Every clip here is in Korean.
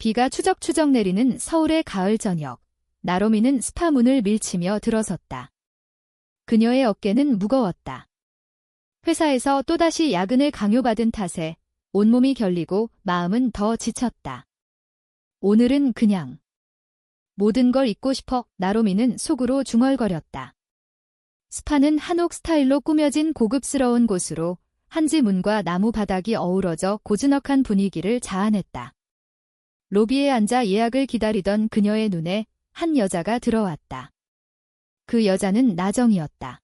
비가 추적추적 내리는 서울의 가을 저녁. 나로미는 스파 문을 밀치며 들어섰다. 그녀의 어깨는 무거웠다. 회사에서 또다시 야근을 강요받은 탓에 온몸이 결리고 마음은 더 지쳤다. 오늘은 그냥 모든 걸 잊고 싶어 나로미는 속으로 중얼거렸다. 스파는 한옥 스타일로 꾸며진 고급스러운 곳으로 한지 문과 나무 바닥이 어우러져 고즈넉한 분위기를 자아냈다. 로비에 앉아 예약을 기다리던 그녀의 눈에 한 여자가 들어왔다. 그 여자는 나정이었다.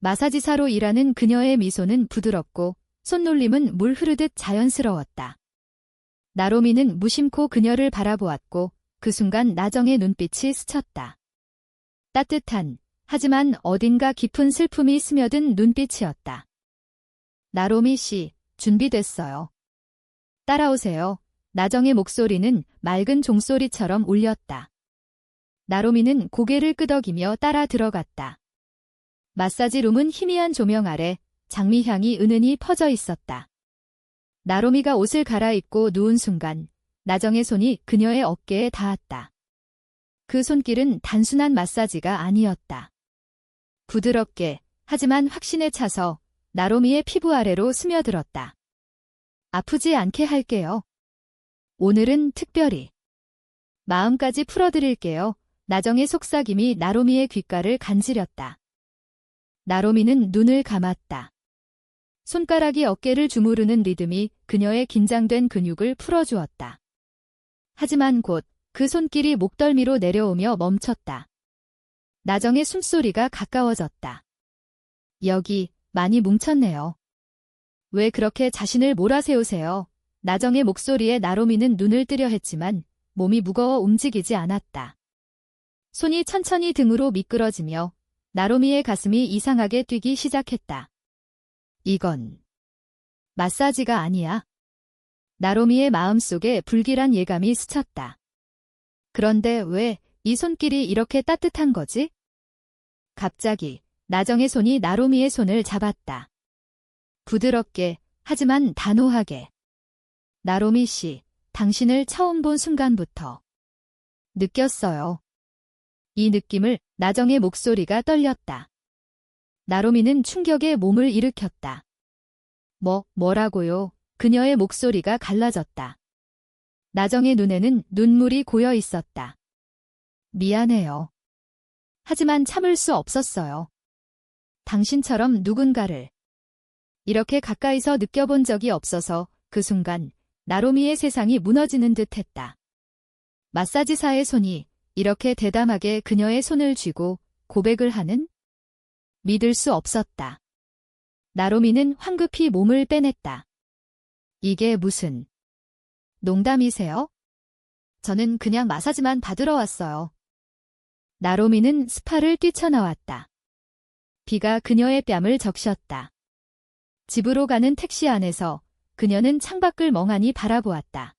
마사지사로 일하는 그녀의 미소는 부드럽고 손놀림은 물 흐르듯 자연스러웠다. 나로미는 무심코 그녀를 바라보았고 그 순간 나정의 눈빛이 스쳤다. 따뜻한 하지만 어딘가 깊은 슬픔이 스며든 눈빛이었다. 나로미 씨, 준비됐어요. 따라오세요. 나정의 목소리는 맑은 종소리처럼 울렸다. 나로미는 고개를 끄덕이며 따라 들어갔다. 마사지 룸은 희미한 조명 아래 장미향이 은은히 퍼져 있었다. 나로미가 옷을 갈아입고 누운 순간 나정의 손이 그녀의 어깨에 닿았다. 그 손길은 단순한 마사지가 아니었다. 부드럽게 하지만 확신에 차서 나로미의 피부 아래로 스며들었다. 아프지 않게 할게요. 오늘은 특별히 마음까지 풀어드릴게요. 나정의 속삭임이 나로미의 귓가를 간지렸다. 나로미는 눈을 감았다. 손가락이 어깨를 주무르는 리듬이 그녀의 긴장된 근육을 풀어주었다. 하지만 곧 그 손길이 목덜미로 내려오며 멈췄다. 나정의 숨소리가 가까워졌다. 여기 많이 뭉쳤네요. 왜 그렇게 자신을 몰아세우세요? 나정의 목소리에 나로미는 눈을 뜨려 했지만 몸이 무거워 움직이지 않았다. 손이 천천히 등으로 미끄러지며 나로미의 가슴이 이상하게 뛰기 시작했다. 이건 마사지가 아니야. 나로미의 마음속에 불길한 예감이 스쳤다. 그런데 왜 이 손길이 이렇게 따뜻한 거지? 갑자기 나정의 손이 나로미의 손을 잡았다. 부드럽게 하지만 단호하게. 나로미 씨, 당신을 처음 본 순간부터 느꼈어요. 이 느낌을 나정의 목소리가 떨렸다. 나로미는 충격에 몸을 일으켰다. 뭐, 뭐라고요? 그녀의 목소리가 갈라졌다. 나정의 눈에는 눈물이 고여 있었다. 미안해요. 하지만 참을 수 없었어요. 당신처럼 누군가를 이렇게 가까이서 느껴본 적이 없어서 그 순간 나로미의 세상이 무너지는 듯 했다. 마사지사의 손이 이렇게 대담하게 그녀의 손을 쥐고 고백을 하는? 믿을 수 없었다. 나로미는 황급히 몸을 빼냈다. 이게 무슨 농담이세요? 저는 그냥 마사지만 받으러 왔어요. 나로미는 스파를 뛰쳐나왔다. 비가 그녀의 뺨을 적셨다. 집으로 가는 택시 안에서 그녀는 창밖을 멍하니 바라보았다.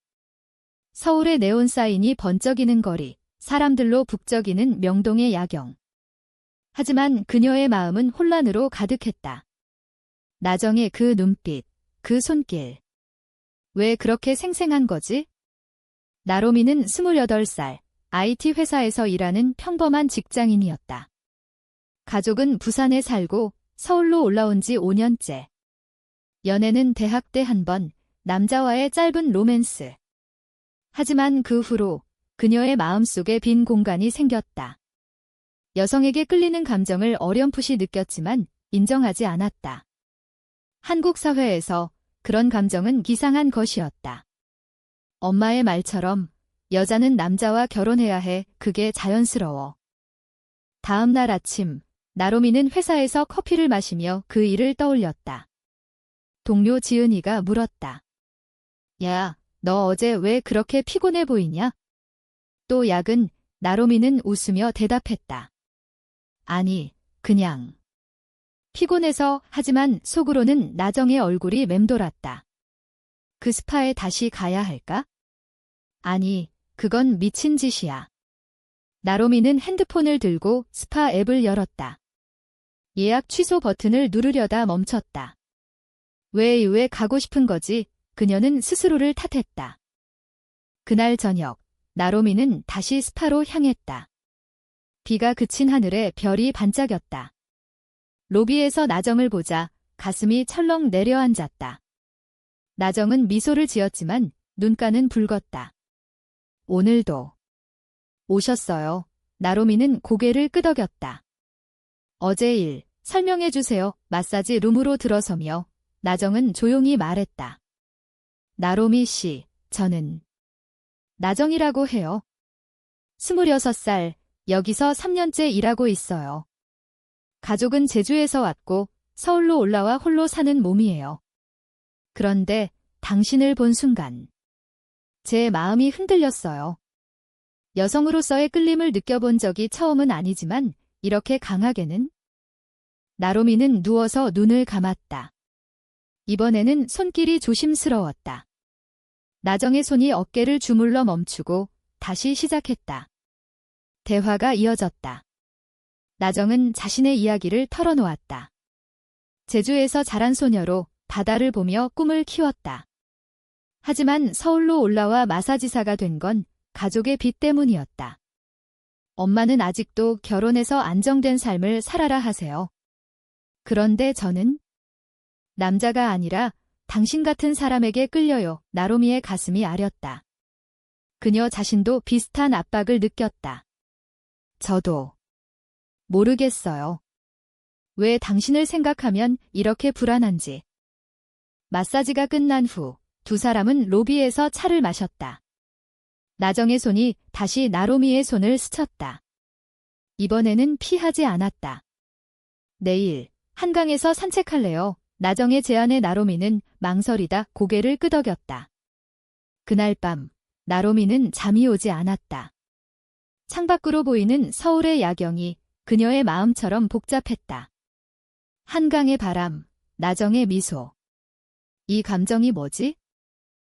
서울의 네온 사인이 번쩍이는 거리, 사람들로 북적이는 명동의 야경. 하지만 그녀의 마음은 혼란으로 가득했다. 나정의 그 눈빛, 그 손길. 왜 그렇게 생생한 거지? 나로미는 28살, IT 회사에서 일하는 평범한 직장인이었다. 가족은 부산에 살고 서울로 올라온 지 5년째. 연애는 대학 때 한 번, 남자와의 짧은 로맨스. 하지만 그 후로 그녀의 마음속에 빈 공간이 생겼다. 여성에게 끌리는 감정을 어렴풋이 느꼈지만 인정하지 않았다. 한국 사회에서 그런 감정은 기상한 것이었다. 엄마의 말처럼 여자는 남자와 결혼해야 해 그게 자연스러워. 다음 날 아침 나로미는 회사에서 커피를 마시며 그 일을 떠올렸다. 동료 지은이가 물었다. 야, 너 어제 왜 그렇게 피곤해 보이냐? 또 약은 나로미는 웃으며 대답했다. 아니, 그냥. 피곤해서 하지만 속으로는 나정의 얼굴이 맴돌았다. 그 스파에 다시 가야 할까? 아니, 그건 미친 짓이야. 나로미는 핸드폰을 들고 스파 앱을 열었다. 예약 취소 버튼을 누르려다 멈췄다. 왜, 왜 가고 싶은 거지? 그녀는 스스로를 탓했다. 그날 저녁, 나로미는 다시 스파로 향했다. 비가 그친 하늘에 별이 반짝였다. 로비에서 나정을 보자 가슴이 철렁 내려앉았다. 나정은 미소를 지었지만 눈가는 붉었다. 오늘도 오셨어요. 나로미는 고개를 끄덕였다. 어제 일 설명해 주세요. 마사지 룸으로 들어서며 나정은 조용히 말했다. 나로미 씨, 저는 나정이라고 해요. 26살, 여기서 3년째 일하고 있어요. 가족은 제주에서 왔고 서울로 올라와 홀로 사는 몸이에요. 그런데 당신을 본 순간 제 마음이 흔들렸어요. 여성으로서의 끌림을 느껴본 적이 처음은 아니지만 이렇게 강하게는 나로미는 누워서 눈을 감았다. 이번에는 손길이 조심스러웠다. 나정의 손이 어깨를 주물러 멈추고 다시 시작했다. 대화가 이어졌다. 나정은 자신의 이야기를 털어놓았다. 제주에서 자란 소녀로 바다를 보며 꿈을 키웠다. 하지만 서울로 올라와 마사지사가 된 건 가족의 빚 때문이었다. 엄마는 아직도 결혼해서 안정된 삶을 살아라 하세요. 그런데 저는 남자가 아니라 당신 같은 사람에게 끌려요. 나로미의 가슴이 아렸다. 그녀 자신도 비슷한 압박을 느꼈다. 저도 모르겠어요. 왜 당신을 생각하면 이렇게 불안한지. 마사지가 끝난 후 두 사람은 로비에서 차를 마셨다. 나정의 손이 다시 나로미의 손을 스쳤다. 이번에는 피하지 않았다. 내일 한강에서 산책할래요. 나정의 제안에 나로미는 망설이다 고개를 끄덕였다. 그날 밤 나로미는 잠이 오지 않았다. 창밖으로 보이는 서울의 야경이 그녀의 마음처럼 복잡했다. 한강의 바람, 나정의 미소. 이 감정이 뭐지?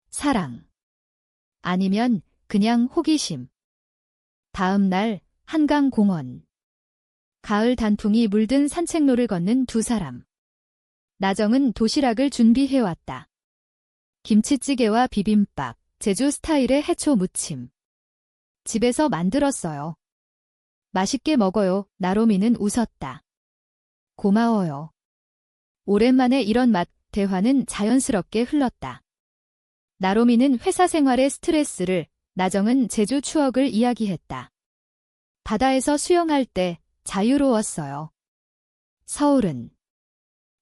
사랑. 아니면 그냥 호기심. 다음 날 한강 공원. 가을 단풍이 물든 산책로를 걷는 두 사람. 나정은 도시락을 준비해왔다. 김치찌개와 비빔밥, 제주 스타일의 해초 무침. 집에서 만들었어요. 맛있게 먹어요. 나로미는 웃었다. 고마워요. 오랜만에 이런 맛, 대화는 자연스럽게 흘렀다. 나로미는 회사 생활의 스트레스를, 나정은 제주 추억을 이야기했다. 바다에서 수영할 때 자유로웠어요. 서울은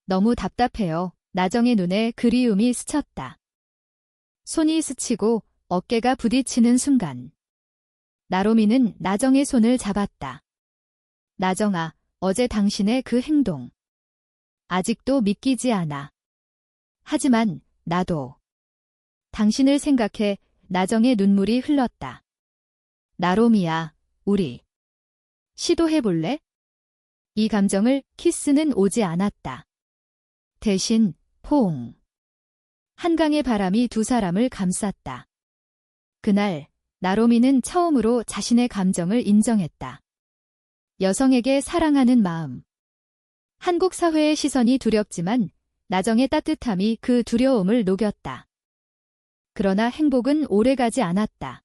너무 답답해요. 나정의 눈에 그리움이 스쳤다. 손이 스치고 어깨가 부딪히는 순간. 나로미는 나정의 손을 잡았다. 나정아, 어제 당신의 그 행동. 아직도 믿기지 않아. 하지만 나도 당신을 생각해 나정의 눈물이 흘렀다. 나로미야, 우리 시도해볼래? 이 감정을 키스는 오지 않았다. 대신 포옹. 한강의 바람이 두 사람을 감쌌다. 그날 나로미는 처음으로 자신의 감정을 인정했다. 여성에게 사랑하는 마음. 한국 사회의 시선이 두렵지만 나정의 따뜻함이 그 두려움을 녹였다. 그러나 행복은 오래가지 않았다.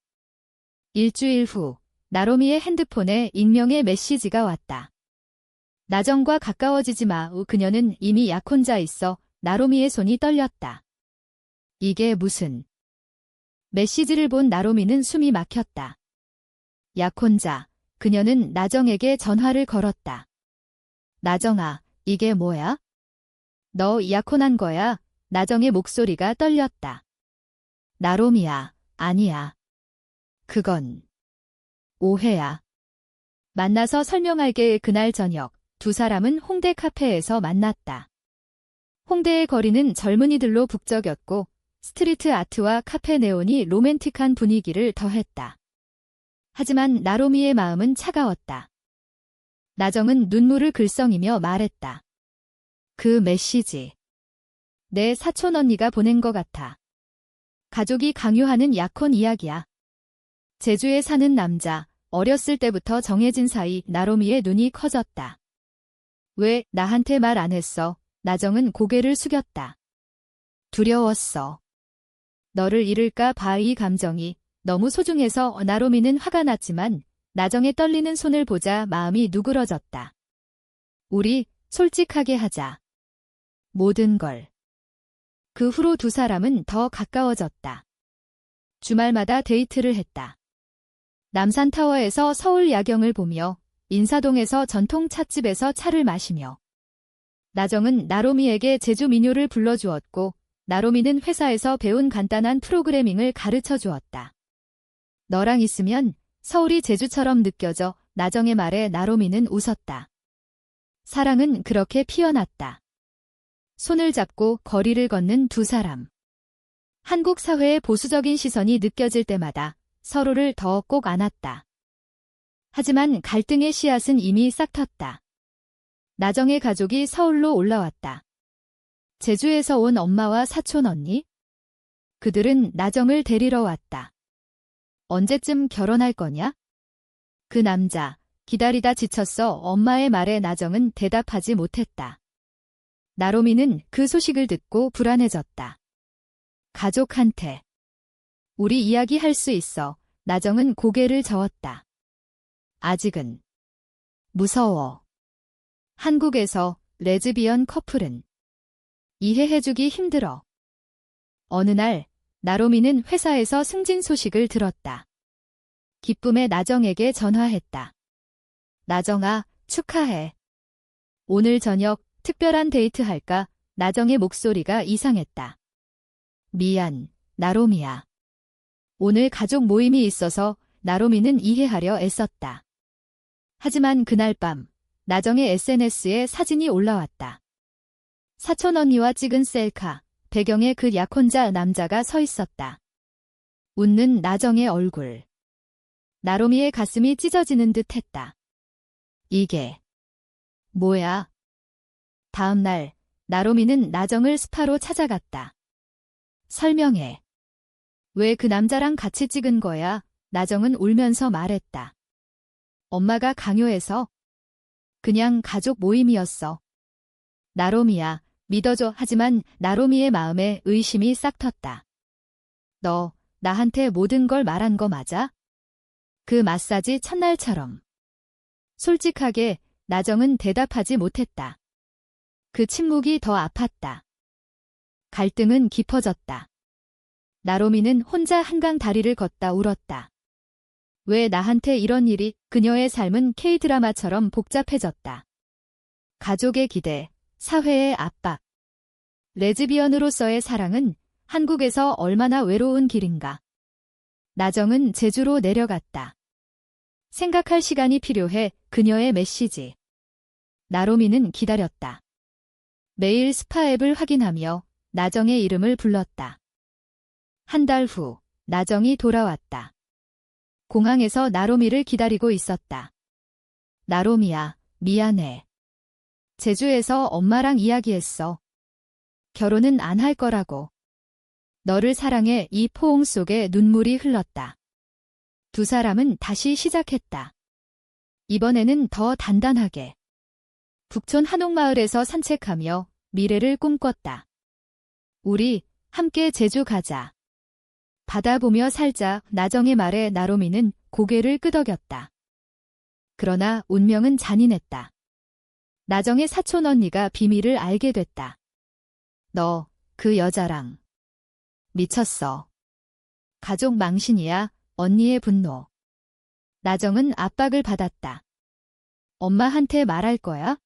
일주일 후 나로미의 핸드폰에 익명의 메시지가 왔다. 나정과 가까워지지 마. 그녀는 이미 약 혼자 있어 나로미의 손이 떨렸다. 이게 무슨. 메시지를 본 나로미는 숨이 막혔다. 약 혼자. 그녀는 나정에게 전화를 걸었다. 나정아, 이게 뭐야? 너 약혼한 거야? 나정의 목소리가 떨렸다. 나로미야, 아니야. 그건 오해야. 만나서 설명할게 그날 저녁. 두 사람은 홍대 카페에서 만났다. 홍대의 거리는 젊은이들로 북적였고 스트리트 아트와 카페 네온이 로맨틱한 분위기를 더했다. 하지만 나로미의 마음은 차가웠다. 나정은 눈물을 글썽이며 말했다. 그 메시지. 내 사촌 언니가 보낸 것 같아. 가족이 강요하는 약혼 이야기야. 제주에 사는 남자, 어렸을 때부터 정해진 사이 나로미의 눈이 커졌다. 왜 나한테 말 안 했어? 나정은 고개를 숙였다. 두려웠어. 너를 잃을까 봐 이 감정이 너무 소중해서 나로미는 화가 났지만 나정의 떨리는 손을 보자 마음이 누그러졌다. 우리 솔직하게 하자. 모든 걸. 그 후로 두 사람은 더 가까워졌다. 주말마다 데이트를 했다. 남산타워에서 서울 야경을 보며 인사동에서 전통 찻집에서 차를 마시며 나정은 나로미에게 제주 민요를 불러주었고 나로미는 회사에서 배운 간단한 프로그래밍을 가르쳐 주었다. 너랑 있으면 서울이 제주처럼 느껴져 나정의 말에 나로미는 웃었다. 사랑은 그렇게 피어났다. 손을 잡고 거리를 걷는 두 사람. 한국 사회의 보수적인 시선이 느껴질 때마다 서로를 더 꼭 안았다. 하지만 갈등의 씨앗은 이미 싹 텄다. 나정의 가족이 서울로 올라왔다. 제주에서 온 엄마와 사촌 언니? 그들은 나정을 데리러 왔다. 언제쯤 결혼할 거냐? 그 남자, 기다리다 지쳤어 엄마의 말에 나정은 대답하지 못했다. 나로미는 그 소식을 듣고 불안해졌다. 가족한테. 우리 이야기할 수 있어. 나정은 고개를 저었다. 아직은. 무서워. 한국에서 레즈비언 커플은 이해해주기 힘들어. 어느 날 나로미는 회사에서 승진 소식을 들었다. 기쁨에 나정에게 전화했다. 나정아, 축하해. 오늘 저녁 특별한 데이트 할까? 나정의 목소리가 이상했다. 미안, 나로미야. 오늘 가족 모임이 있어서 나로미는 이해하려 애썼다. 하지만 그날 밤, 나정의 SNS에 사진이 올라왔다. 사촌 언니와 찍은 셀카, 배경에 그 약혼자 남자가 서 있었다. 웃는 나정의 얼굴. 나로미의 가슴이 찢어지는 듯 했다. 이게 뭐야? 다음 날 나로미는 나정을 스파로 찾아갔다. 설명해. 왜 그 남자랑 같이 찍은 거야? 나정은 울면서 말했다. 엄마가 강요해서 그냥 가족 모임이었어. 나로미야, 믿어줘. 하지만 나로미의 마음에 의심이 싹 텄다. 너 나한테 모든 걸 말한 거 맞아? 그 마사지 첫날처럼. 솔직하게 나정은 대답하지 못했다. 그 침묵이 더 아팠다. 갈등은 깊어졌다. 나로미는 혼자 한강 다리를 걷다 울었다. 왜 나한테 이런 일이 그녀의 삶은 K드라마처럼 복잡해졌다. 가족의 기대, 사회의 압박. 레즈비언으로서의 사랑은 한국에서 얼마나 외로운 길인가. 나정은 제주로 내려갔다. 생각할 시간이 필요해 그녀의 메시지. 나로미는 기다렸다. 매일 스파 앱을 확인하며 나정의 이름을 불렀다. 한 달 후, 나정이 돌아왔다. 공항에서 나로미를 기다리고 있었다. 나로미야, 미안해. 제주에서 엄마랑 이야기했어. 결혼은 안 할 거라고. 너를 사랑해 이 포옹 속에 눈물이 흘렀다. 두 사람은 다시 시작했다. 이번에는 더 단단하게. 북촌 한옥마을에서 산책하며 미래를 꿈꿨다. 우리 함께 제주 가자. 바다 보며 살자 나정의 말에 나로미는 고개를 끄덕였다. 그러나 운명은 잔인했다. 나정의 사촌 언니가 비밀을 알게 됐다. 너, 그 여자랑. 미쳤어. 가족 망신이야, 언니의 분노. 나정은 압박을 받았다. 엄마한테 말할 거야?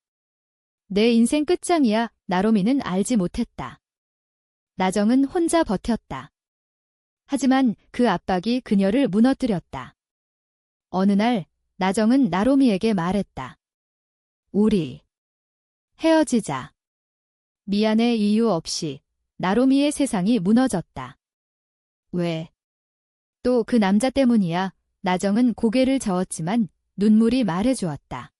내 인생 끝장이야, 나로미는 알지 못했다. 나정은 혼자 버텼다. 하지만 그 압박이 그녀를 무너뜨렸다. 어느 날, 나정은 나로미에게 말했다. 우리. 헤어지자. 미안해 이유 없이 나로미의 세상이 무너졌다. 왜? 또 그 남자 때문이야. 나정은 고개를 저었지만 눈물이 말해주었다.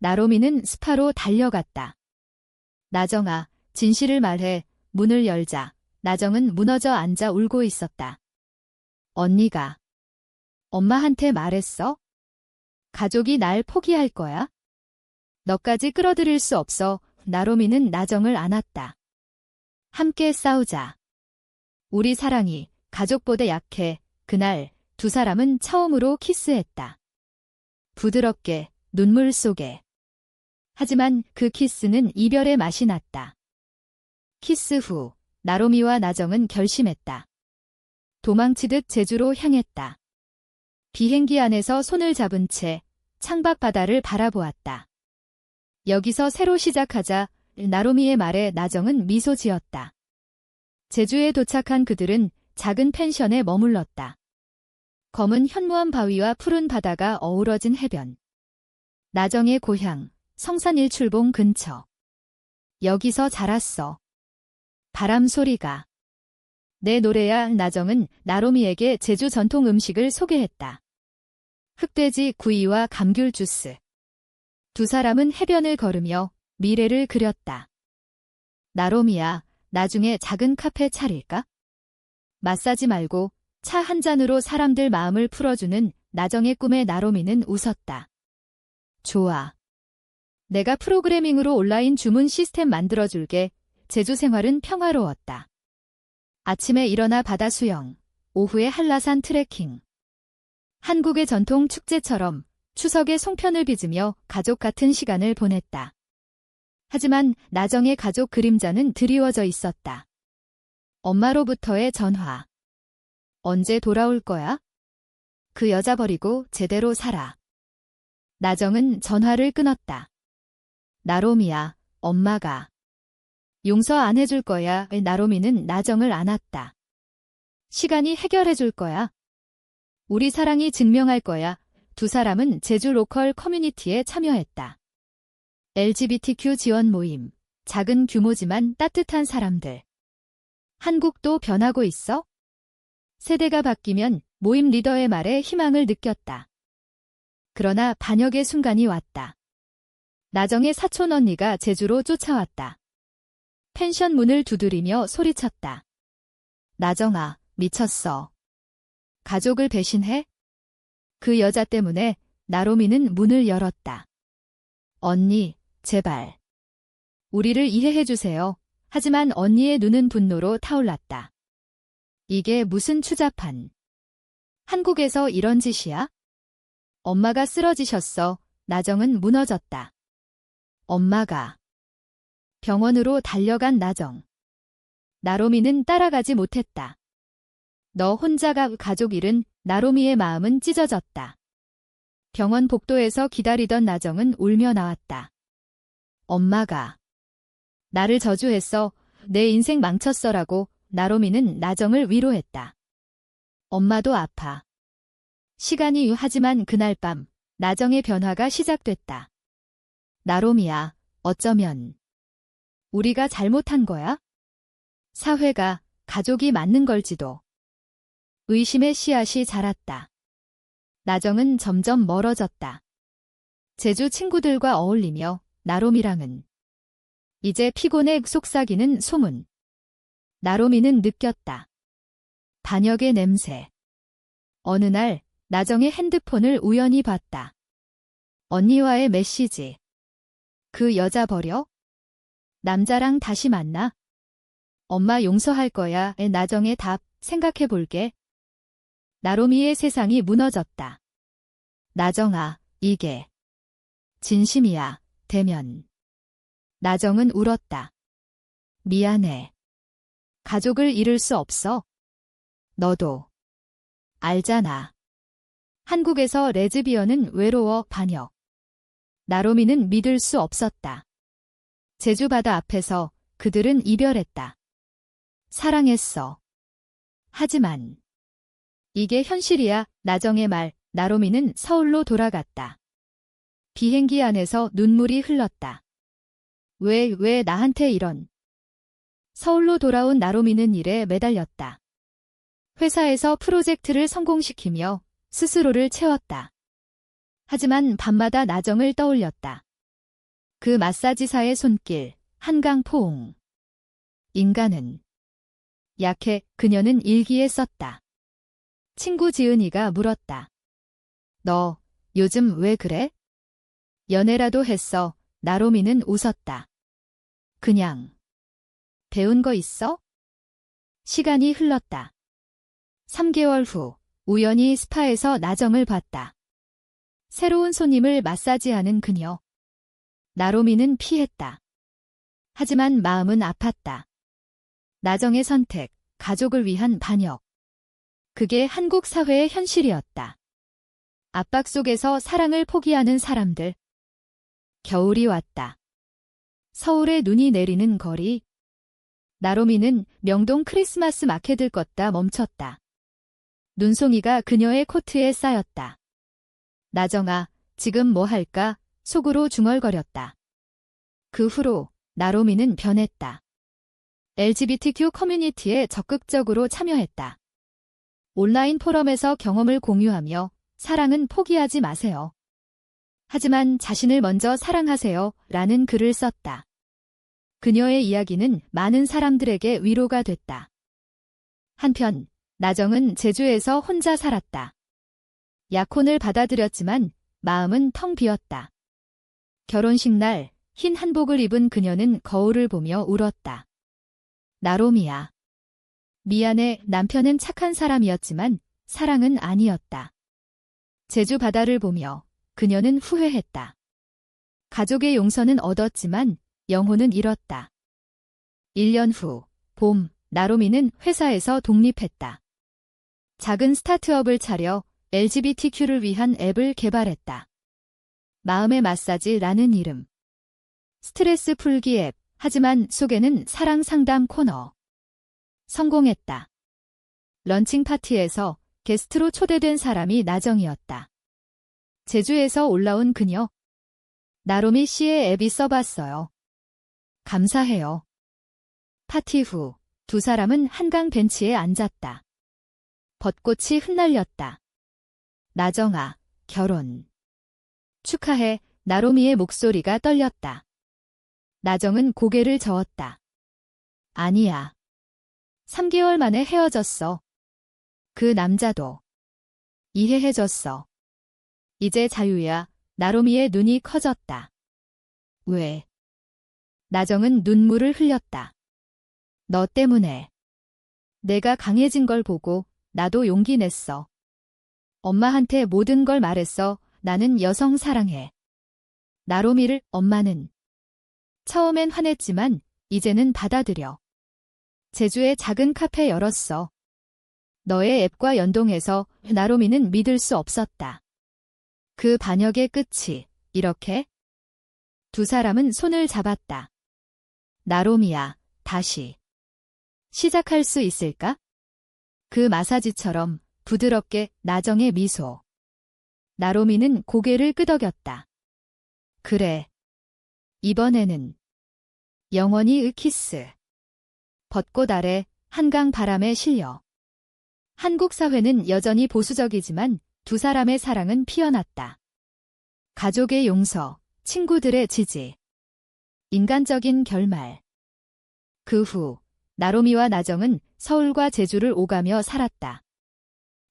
나로미는 스파로 달려갔다. 나정아, 진실을 말해 문을 열자. 나정은 무너져 앉아 울고 있었다. 언니가 엄마한테 말했어? 가족이 날 포기할 거야? 너까지 끌어들일 수 없어. 나로미는 나정을 안았다. 함께 싸우자. 우리 사랑이 가족보다 약해. 그날 두 사람은 처음으로 키스했다. 부드럽게, 눈물 속에. 하지만 그 키스는 이별의 맛이 났다. 키스 후, 나로미와 나정은 결심했다. 도망치듯 제주로 향했다. 비행기 안에서 손을 잡은 채 창밖 바다를 바라보았다. 여기서 새로 시작하자 나로미의 말에 나정은 미소 지었다. 제주에 도착한 그들은 작은 펜션에 머물렀다. 검은 현무암 바위와 푸른 바다가 어우러진 해변. 나정의 고향, 성산일출봉 근처. 여기서 자랐어. 바람 소리가. 내 노래야 나정은 나로미에게 제주 전통 음식을 소개했다. 흑돼지 구이와 감귤 주스. 두 사람은 해변을 걸으며 미래를 그렸다. 나로미야, 나중에 작은 카페 차릴까? 마사지 말고 차 한 잔으로 사람들 마음을 풀어주는 나정의 꿈에 나로미는 웃었다. 좋아. 내가 프로그래밍으로 온라인 주문 시스템 만들어줄게. 제주 생활은 평화로웠다. 아침에 일어나 바다 수영, 오후에 한라산 트레킹. 한국의 전통 축제처럼 추석에 송편을 빚으며 가족 같은 시간을 보냈다. 하지만 나정의 가족 그림자는 드리워져 있었다. 엄마로부터의 전화. 언제 돌아올 거야? 그 여자 버리고 제대로 살아. 나정은 전화를 끊었다. 나로미야, 엄마가. 용서 안 해줄 거야. 나로미는 나정을 안았다. 시간이 해결해 줄 거야. 우리 사랑이 증명할 거야. 두 사람은 제주 로컬 커뮤니티에 참여했다. LGBTQ 지원 모임. 작은 규모지만 따뜻한 사람들. 한국도 변하고 있어? 세대가 바뀌면 모임 리더의 말에 희망을 느꼈다. 그러나 반역의 순간이 왔다. 나정의 사촌 언니가 제주로 쫓아왔다. 펜션 문을 두드리며 소리쳤다. 나정아, 미쳤어. 가족을 배신해? 그 여자 때문에 나로미는 문을 열었다. 언니, 제발. 우리를 이해해 주세요. 하지만 언니의 눈은 분노로 타올랐다. 이게 무슨 추잡한. 한국에서 이런 짓이야? 엄마가 쓰러지셨어. 나정은 무너졌다. 엄마가. 병원으로 달려간 나정. 나로미는 따라가지 못했다. 너 혼자가 가족 일은 나로미의 마음은 찢어졌다. 병원 복도에서 기다리던 나정은 울며 나왔다. 엄마가 나를 저주했어. 내 인생 망쳤어라고 나로미는 나정을 위로했다. 엄마도 아파. 시간이 유하지만 그날 밤 나정의 변화가 시작됐다. 나로미야, 어쩌면 우리가 잘못한 거야? 사회가 가족이 맞는 걸지도. 의심의 씨앗이 자랐다. 나정은 점점 멀어졌다. 제주 친구들과 어울리며 나로미랑은 이제 피곤에 속삭이는 소문. 나로미는 느꼈다. 반역의 냄새. 어느 날 나정의 핸드폰을 우연히 봤다. 언니와의 메시지. 그 여자 버려? 남자랑 다시 만나? 엄마 용서할 거야. 의 나정의 답 생각해 볼게. 나로미의 세상이 무너졌다. 나정아, 이게 진심이야. 대면. 나정은 울었다. 미안해. 가족을 잃을 수 없어. 너도. 알잖아. 한국에서 레즈비언은 외로워 반역. 나로미는 믿을 수 없었다. 제주 바다 앞에서 그들은 이별했다. 사랑했어. 하지만 이게 현실이야. 나정의 말, 나로미는 서울로 돌아갔다. 비행기 안에서 눈물이 흘렀다. 왜, 왜 나한테 이런. 서울로 돌아온 나로미는 일에 매달렸다. 회사에서 프로젝트를 성공시키며 스스로를 채웠다. 하지만 밤마다 나정을 떠올렸다. 그 마사지사의 손길, 한강 포옹. 인간은 약해 그녀는 일기에 썼다. 친구 지은이가 물었다. 너 요즘 왜 그래? 연애라도 했어. 나로미는 웃었다. 그냥. 배운 거 있어? 시간이 흘렀다. 3개월 후, 우연히 스파에서 나정을 봤다. 새로운 손님을 마사지하는 그녀. 나로미는 피했다. 하지만 마음은 아팠다. 나정의 선택, 가족을 위한 반역. 그게 한국 사회의 현실이었다. 압박 속에서 사랑을 포기하는 사람들. 겨울이 왔다. 서울에 눈이 내리는 거리. 나로미는 명동 크리스마스 마켓을 걷다 멈췄다. 눈송이가 그녀의 코트에 쌓였다. 나정아, 지금 뭐 할까? 속으로 중얼거렸다. 그 후로 나로미는 변했다. LGBTQ 커뮤니티에 적극적으로 참여했다. 온라인 포럼에서 경험을 공유하며 사랑은 포기하지 마세요. 하지만 자신을 먼저 사랑하세요. 라는 글을 썼다. 그녀의 이야기는 많은 사람들에게 위로가 됐다. 한편, 나정은 제주에서 혼자 살았다. 약혼을 받아들였지만 마음은 텅 비었다. 결혼식 날 흰 한복을 입은 그녀는 거울을 보며 울었다. 나로미야. 미안해 남편은 착한 사람이었지만 사랑은 아니었다. 제주 바다를 보며 그녀는 후회했다. 가족의 용서는 얻었지만 영혼은 잃었다. 1년 후, 봄, 나로미는 회사에서 독립했다. 작은 스타트업을 차려 LGBTQ를 위한 앱을 개발했다. 마음의 마사지라는 이름. 스트레스 풀기 앱, 하지만 속에는 사랑 상담 코너. 성공했다. 런칭 파티에서 게스트로 초대된 사람이 나정이었다. 제주에서 올라온 그녀. 나로미 씨의 앱이 써봤어요. 감사해요. 파티 후 두 사람은 한강 벤치에 앉았다. 벚꽃이 흩날렸다. 나정아, 결혼. 축하해, 나로미의 목소리가 떨렸다. 나정은 고개를 저었다. 아니야. 3개월 만에 헤어졌어. 그 남자도. 이해해줬어. 이제 자유야. 나로미의 눈이 커졌다. 왜? 나정은 눈물을 흘렸다. 너 때문에. 내가 강해진 걸 보고 나도 용기 냈어. 엄마한테 모든 걸 말했어. 나는 여성 사랑해. 나로미를 엄마는. 처음엔 화냈지만 이제는 받아들여. 제주에 작은 카페 열었어. 너의 앱과 연동해서 나로미는 믿을 수 없었다. 그 반역의 끝이 이렇게? 두 사람은 손을 잡았다. 나로미야, 다시. 시작할 수 있을까? 그 마사지처럼 부드럽게 나정의 미소. 나로미는 고개를 끄덕였다. 그래. 이번에는 영원히 으키스. 벚꽃 아래 한강 바람에 실려. 한국 사회는 여전히 보수적이지만 두 사람의 사랑은 피어났다. 가족의 용서, 친구들의 지지. 인간적인 결말. 그 후, 나로미와 나정은 서울과 제주를 오가며 살았다.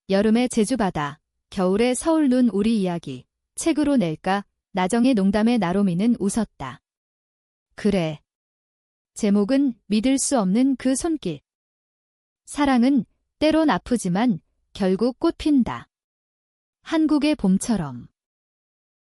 여름의 제주바다, 겨울의 서울 눈 우리 이야기, 책으로 낼까, 나정의 농담에 나로미는 웃었다. 그래. 제목은 믿을 수 없는 그 손길. 사랑은 때론 아프지만 결국 꽃핀다. 한국의 봄처럼.